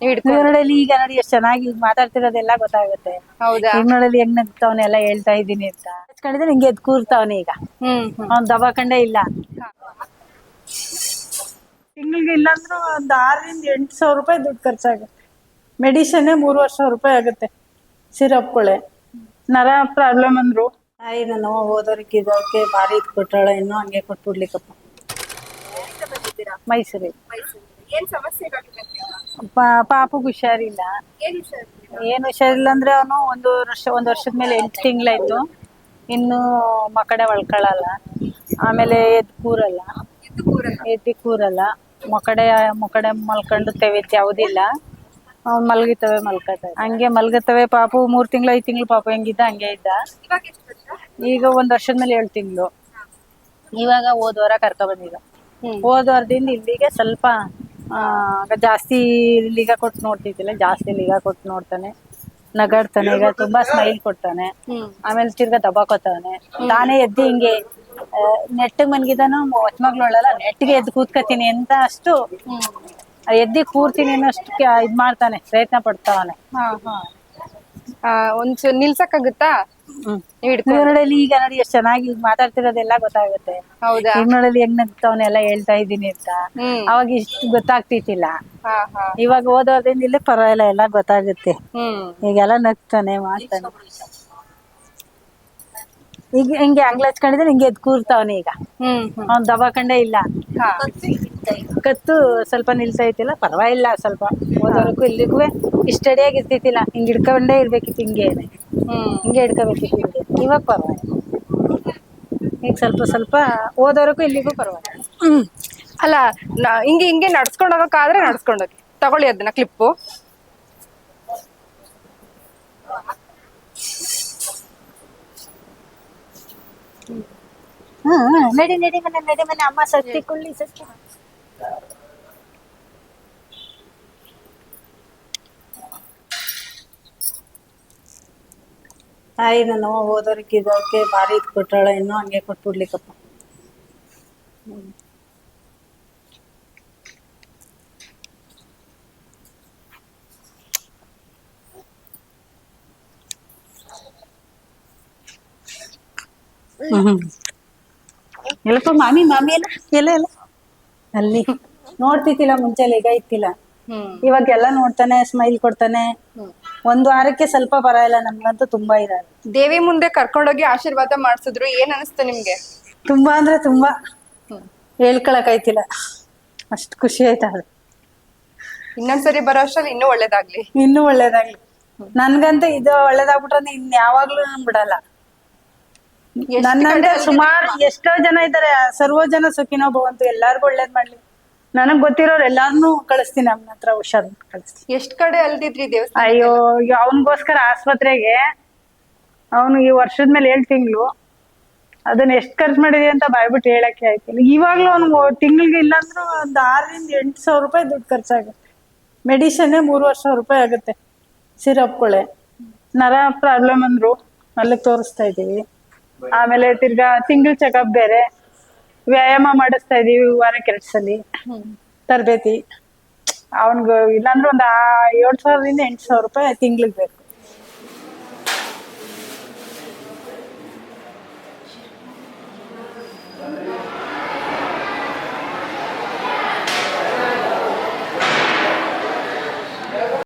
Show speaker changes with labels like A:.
A: ನೀವ್ ಹಿಡ್ಕೊ.
B: ಇವ್ ನೋಡಿ ಈಗ ನೋಡಿ ಎಷ್ಟು ಚೆನ್ನಾಗಿ ಈಗ ಮಾತಾಡ್ತಿರೋದೆಲ್ಲ ಗೊತ್ತಾಗುತ್ತೆ.
A: ಹೌದಾ?
B: ಹೆಂಗ್ ನಗ್ತಾವನೆ ಎಲ್ಲ ಹೇಳ್ತಾ ಇದೀನಿ ಅಂತ. ಹಚ್ಕೊಂಡಿದ್ರೆ ಹಿಂಗೆ ಎದ್ ಕೂರ್ತಾವನೆ ಈಗ.
A: ಹ್ಮ್ ಹ್ಮ್.
B: ಅವ್ನ್ ದಬಾಕಂಡೇ ಇಲ್ಲ. ತಿಂಗಳಿಗೆ ಇಲ್ಲ ಅಂದ್ರೂ ಒಂದ್ ಆರರಿಂದ ಎಂಟು ಸಾವಿರ ರೂಪಾಯಿ ದುಡ್ಡು ಖರ್ಚಾಗುತ್ತೆ. ಮೆಡಿಸನ್ನೇ ಮೂರುವರೆ ಸಾವಿರ ರೂಪಾಯಿ ಆಗುತ್ತೆ. ಸಿರಪ್ಗಳೇ ನರ ಪ್ರಾಬ್ಲಮ್ ಅಂದ್ರು. ತಾಯಿ ನಾನು ಓದೋರಿಗೆ ಇದಕ್ಕೆ ಭಾರಿ ಇದು ಕೊಟ್ಟಾಳೆ. ಇನ್ನೂ ಹಂಗೆ ಕೊಟ್ಬಿಡ್ಲಿಕ್ಕಪ್ಪ. ಮೈಸೂರಿಗೆ
A: ಏನ್ ಸಮಸ್ಯೆ
B: ಪಾ- ಪಾಪಗ್ ಹುಷಾರಿಲ್ಲ. ಏನು ಹುಷಾರಿಲ್ಲ? ಅಂದ್ರೆ ಅವನು ಒಂದು ವರ್ಷ ಒಂದ್ ವರ್ಷದ ಮೇಲೆ ಎಂಟು ತಿಂಗಳಾಯ್ತು ಇನ್ನು ಮಕಡೆ ಒಳ್ಕೊಳ್ಳಲ್ಲ ಆಮೇಲೆ ಎದ್ ಕೂರಲ್ಲ. ಎದ್ದಿ ಕೂರಲ್ಲ? ಮಕಡೆ ಮಕಡೆ ಮಲ್ಕೊಂಡು ತೆವೆತ್ ಯಾವುದಿಲ್ಲ. ಅವ್ನ್ ಮಲ್ಗಿತವೆ ಮಲ್ಕತವೆ. ಹಂಗೆ ಮಲ್ಗತವೆ ಪಾಪು ಮೂರ್ ತಿಂಗಳು ಐದ್ ತಿಂಗಳು ಪಾಪು ಹೆಂಗಿದ್ದ ಹಂಗೆ ಇದ್ದ. ಈಗ ಒಂದ್ ವರ್ಷದ ಮೇಲೆ ಏಳು ತಿಂಗಳು. ಇವಾಗ ಹೋದ್ವಾರ ಕರ್ಕ ಬಂದಿದ್ದ. ಹೋದ್ವಾರದಿಂದ ಇಲ್ಲಿಗೆ ಸ್ವಲ್ಪ ಜಾಸ್ತಿ ಲೀಗ ಕೊಟ್ಟು ನೋಡ್ತಿದ್ದಿಲ್ಲ ಜಾಸ್ತಿ ಲೀಗ ಕೊಟ್ಟು ನೋಡ್ತಾನೆ. ನಗಾಡ್ತಾನೆ ಈಗ ತುಂಬಾ ಸ್ಮೈಲ್ ಕೊಡ್ತಾನೆ. ಆಮೇಲೆ ತಿರ್ಗಾ ದಬಾಕೋತಾನೆ. ತಾನೇ ಎದ್ದು ಹಿಂಗೆ ನೆಟ್ಟಿಗೆ ಮನ್ಗಿದಾನು ಮಕ್ಳು ಒಳ್ಳಲ್ಲ ನೆಟ್ಟಿಗೆ ಎದ್ದು ಕೂತ್ಕತೀನಿ ಅಂತ ಅಷ್ಟು ಎದ್ದಿ ಕೂರ್ತೀನಿ ಅನ್ನೋಷ್ಟು ಇದ್ ಮಾಡ್ತಾನೆ ಪ್ರಯತ್ನ ಪಡ್ತಾವನೆ.
A: ಹಾ ಹಾ. ಆ, ಒಂಚೂರ್ ನಿಲ್ಸಕ್ಕಾಗುತ್ತಾ? ನೀವ್
B: ಈಗ ನೋಡಿ ಎಷ್ಟು ಚೆನ್ನಾಗಿ ಈಗ ಮಾತಾಡ್ತಿರೋದೆಲ್ಲ ಗೊತ್ತಾಗುತ್ತೆ.
A: ಹೌದಾ?
B: ಈಗ ಹೆಂಗ್ ನಗ್ತವನ್ನ ಎಲ್ಲ ಹೇಳ್ತಾ ಇದ್ದೀನಿ ಅಂತ.
A: ಹ್ಮ್.
B: ಅವಾಗ ಇಷ್ಟು ಗೊತ್ತಾಗ್ತಿತ್ತಿಲ್ಲ
A: ಹಾ ಹಾ.
B: ಇವಾಗ ಓದೋದ್ರಿಂದ ಇಲ್ಲ ಪರವಾಗಿಲ್ಲ ಎಲ್ಲ ಗೊತ್ತಾಗುತ್ತೆ.
A: ಹ್ಮ್.
B: ಈಗೆಲ್ಲ ನಗ್ತಾನೆ ಮಾಡ್ತಾನೆ. ಈಗ ಹಿಂಗೆ ಅಂಗ್ಲ ಹಚ್ಕೊಂಡಿದ್ರೆ ಹಿಂಗೆ ಎದ್ ಕೂರ್ತಾವನೆ ಈಗ.
A: ಹ್ಮ್ ಹ್ಮ್.
B: ಅವ್ನ್ ದಬಾಕಂಡೇ ಇಲ್ಲ.
A: ಹಾ.
B: ಕತ್ತು ಸ್ವಲ್ಪ ನಿಲ್ಸೈತಿಲ್ಲ ಪರವಾಗಿಲ್ಲ ಸ್ವಲ್ಪ. ಓದೋರ್ಗು ಇಲ್ಲಿಗೂ ಇಷ್ಟಡಿಯಾಗಿ ಇರ್ತಿತ್ತಿಲ್ಲ ಹಿಂಗ್ ಹಿಡ್ಕೊಂಡೇ ಇರ್ಬೇಕಿತ್ತು ಹಿಂಗೆ.
A: ಹ್ಮ್
B: ಹಿಂಗೆ ಹಿಡ್ಕೋಬೇಕಿತ್ತು ಹಿಂಗೆ. ಇವಾಗ ಪರವಾಗಿಲ್ಲ. ಈಗ ಸ್ವಲ್ಪ ಸ್ವಲ್ಪ ಓದೋರ್ಗು ಇಲ್ಲಿಗೂ ಪರವಾಗಿಲ್ಲ.
A: ಹ್ಮ್. ಅಲ್ಲ ನ- ಹಿಂಗೆ ಹಿಂಗೆ ನಡ್ಸ್ಕೊಂಡು ಹೋಗಕ್ಕಾದ್ರೆ ನಡ್ಸ್ಕೊಂಡ್ ಹೋಗಿ ತಗೊಳ್ಳಿ ಅದನ್ನ ಕ್ಲಿಪ್ಪು.
B: ಹ್ಮ್ ಹ್ಮ್. ನಡಿ ನಡಿ ಮನೆ ನಡಿ ಮನೆ. ಅಮ್ಮ ಸಸ್ತಿ ಕುಳ್ಳಿ ಸಸ್ತಿ ತಾಯಿ ನಾನು ಓದೋರಿಗೆ ಇದಕ್ಕೆ ಭಾರಿ ಇದು ಕೊಟ್ಟಾಳೆ. ಇನ್ನೂ ಹಂಗೆ ಕೊಟ್ಬಿಡ್ಲಿಕ್ಕಪ್ಪ. ಹ್ಮ್. ಎಲ್ಲಪ್ಪ ಮಾಮಿ ಮಾಮಿ ಎಲ್ಲ? ಎಲ್ಲ ಎಲ್ಲ? ಅಲ್ಲಿ. ನೋಡ್ತಿತ್ತಿಲ್ಲ ಮುಂಚೆ ಈಗ ಇತ್ತಿಲ್ಲ ಇವಾಗ ಎಲ್ಲ ನೋಡ್ತಾನೆ ಸ್ಮೈಲ್ ಕೊಡ್ತಾನೆ. ಒಂದ್ ವಾರಕ್ಕೆ ಸ್ವಲ್ಪ ಬರಲ್ಲ ನಮ್ಗಂತೂ ತುಂಬಾ ಇದಾರೆ
A: ದೇವಿ ಮುಂದೆ ಕರ್ಕೊಂಡೋಗಿ ಆಶೀರ್ವಾದ ಮಾಡ್ಸಿದ್ರು ಏನ್ ಅನಿಸ್ತು ನಿಮ್ಗೆ?
B: ತುಂಬಾ ಅಂದ್ರೆ ತುಂಬಾ. ಹೇಳ್ಕೊಳಕ್ ಆಯ್ತಿಲ್ಲ ಅಷ್ಟು ಖುಷಿ ಆಯ್ತದೆ
A: ಇನ್ನೊಂದ್ಸರಿ ಬರೋ ಅಷ್ಟ್ರಲ್ಲಿ ಇನ್ನೂ ಒಳ್ಳೇದಾಗ್ಲಿ.
B: ಇನ್ನೂ ಒಳ್ಳೇದಾಗ್ಲಿ. ನನ್ಗಂತ ಇದು ಒಳ್ಳೇದಾಗ್ಬಿಟ್ರೆ ಇನ್ ಯಾವಾಗ್ಲೂ ನಾನ್ ಬಿಡಲ್ಲ. ನನ್ನಂತ ಸುಮಾರು ಎಷ್ಟೋ ಜನ ಇದ್ದಾರೆ. ಸರ್ವೋ ಜನ ಸುಖಿನೋ ಭವಂತು ಎಲ್ಲಾರ್ಗು ಒಳ್ಳೇದ್ ಮಾಡ್ಲಿ. ನನಗ್ ಗೊತ್ತಿರೋರ್ ಎಲ್ಲಾರ್ನು ಕಳಿಸ್ತೀನಿ ನಮ್ಮ ಹತ್ರ ಹುಷಾರ್ ಕಳಿಸ್ತೀನಿ.
A: ಎಷ್ಟ್ ಕಡೆ ಅಲ್ದಿದ್ರಿ ದೇವಸ್ಥಾನ
B: ಅಯ್ಯೋ ಅವನಿಗೋಸ್ಕರ ಆಸ್ಪತ್ರೆಗೆ ಅವನು ಈ ವರ್ಷದ ಮೇಲೆ ಏಳ್ ತಿಂಗಳು. ಅದನ್ನ ಎಷ್ಟ್ ಖರ್ಚು ಮಾಡಿದೆ ಅಂತ ಬಾಯ್ಬಿಟ್ಟು ಹೇಳಕ್ಕೆ ಆಯ್ತಿಲ್ಲ. ಇವಾಗ್ಲೂ ಅವ್ನು ತಿಂಗ್ಳಿಗೆ ಇಲ್ಲಾಂದ್ರೂ ಒಂದ್ ಆರರಿಂದ ಎಂಟು ಸಾವಿರ ರೂಪಾಯಿ ದುಡ್ಡು ಖರ್ಚಾಗುತ್ತೆ. ಮೆಡಿಸನ್ ಮೂರುವರೆ ಸಾವಿರ ರೂಪಾಯಿ ಆಗುತ್ತೆ. ಸಿರಪ್ಗಳೇ. ನರ ಪ್ರಾಬ್ಲಮ್ ಅಂದ್ರು ಅಲ್ಲಿ ತೋರಿಸ್ತಾ ಇದೀವಿ ಆಮೇಲೆ ತಿರ್ಗಾ ತಿಂಗಳ ಚೆಕಪ್ ಬೇರೆ. ವ್ಯಾಯಾಮ ಮಾಡಿಸ್ತಾ ಇದೀವಿ ವಾರಕ್ಕೆ ಎರಡು ಸಲ ತರಬೇತಿ. ಅವನ್ಗ ಇಲ್ಲಾಂದ್ರೆ ಒಂದ್ ಏಳ್ ಸಾವಿರದಿಂದ ಎಂಟು ಸಾವಿರ ರೂಪಾಯಿ ತಿಂಗ್ಳಿಗೆ ಬೇಕು.